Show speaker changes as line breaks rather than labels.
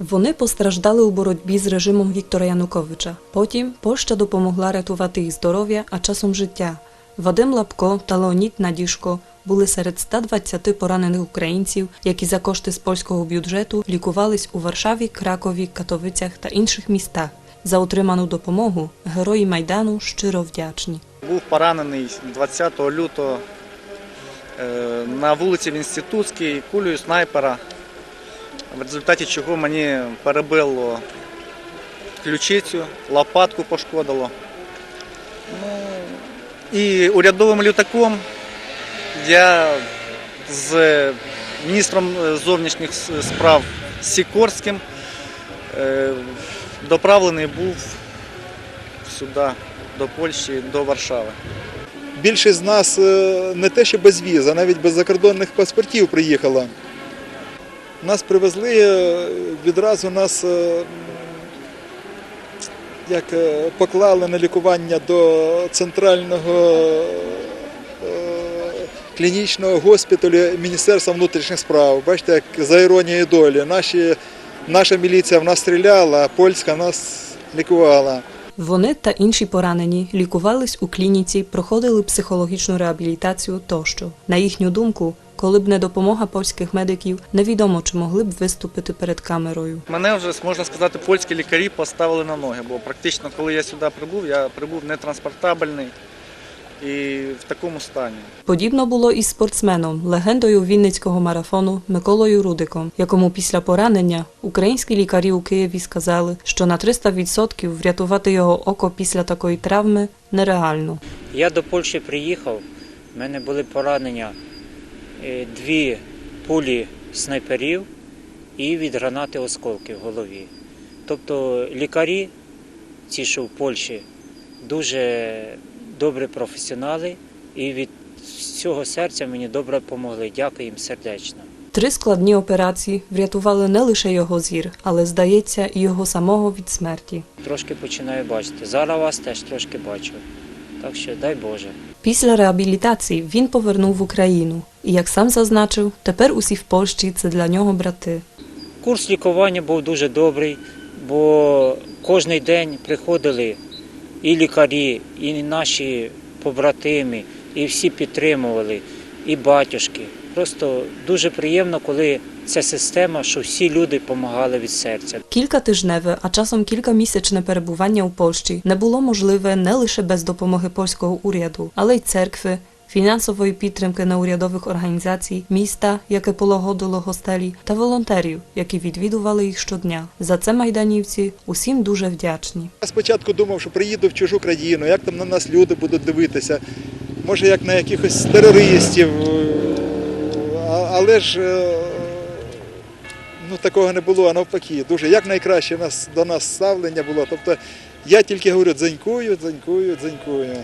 Вони постраждали у боротьбі з режимом Віктора Януковича. Потім Польща допомогла рятувати їх здоров'я, а часом життя. Вадим Лапко та Леонід Надішко були серед 120 поранених українців, які за кошти з польського бюджету лікувались у Варшаві, Кракові, Катовицях та інших містах. За отриману допомогу герої майдану щиро вдячні.
Був поранений 20 лютого е, на вулиці в Інститутській кулею снайпера, в результаті чого мені перебило ключицю, лопатку пошкодило. Ну, і урядовим літаком я з міністром зовнішніх справ Сікорським е, доправлений був сюди, до Польщі, до Варшави.
Більшість з нас е, не те, що без віз, а навіть без закордонних паспортів приїхала. Нас привезли е, відразу нас е, як е, поклали на лікування до центрального клінічного госпіталю Міністерства внутрішніх справ. Бачите, як за іронією долі. Наші, наша міліція в нас стріляла, а польська нас лікувала.
Вони та інші поранені лікувались у клініці, проходили психологічну реабілітацію тощо. На їхню думку, коли б не допомога польських медиків, невідомо чи могли б виступити перед камерою.
Мене вже, можна сказати, польські лікарі поставили на ноги, бо практично, коли я сюди прибув, я прибув нетранспортабельний і в такому стані.
Подібно було і з спортсменом, легендою Вінницького марафону Миколою Рудиком, якому після поранення українські лікарі у Києві сказали, що на 300% врятувати його око після такої травми нереально.
Я до Польщі приїхав, в мене були поранення дві пулі снайперів і від гранати осколки в голові. Тобто лікарі, ці, що в Польщі, дуже добрі професіонали і від всього серця мені добре допомогли. Дякую їм сердечно.
Три складні операції врятували не лише його зір, але, здається, і його самого від смерті.
Трошки починаю бачити. Зараз вас теж трошки бачу. Так що дай Боже.
Після реабілітації він повернув в Україну. І, як сам зазначив, тепер усі в Польщі це для нього брати.
Курс лікування був дуже добрий, бо кожен день приходили і лікарі, і наші побратими, і всі підтримували, і батюшки. Просто дуже приємно, коли ця система, що всі люди допомагали від серця.
Кількатижневе, а часом кількамісячне перебування у Польщі не було можливе не лише без допомоги польського уряду, але й церкви, фінансової підтримки неурядових організацій, міста, яке полагодило гостелі, та волонтерів, які відвідували їх щодня. За це майданівці усім дуже вдячні.
Я спочатку думав, що приїду в чужу країну, як там на нас люди будуть дивитися, може як на якихось терористів. Але ж е, ну, такого не було, а навпаки, дуже як найкраще нас, до нас ставлення було. Тобто я тільки говорю дзенькую, дзенькую, дзенькую.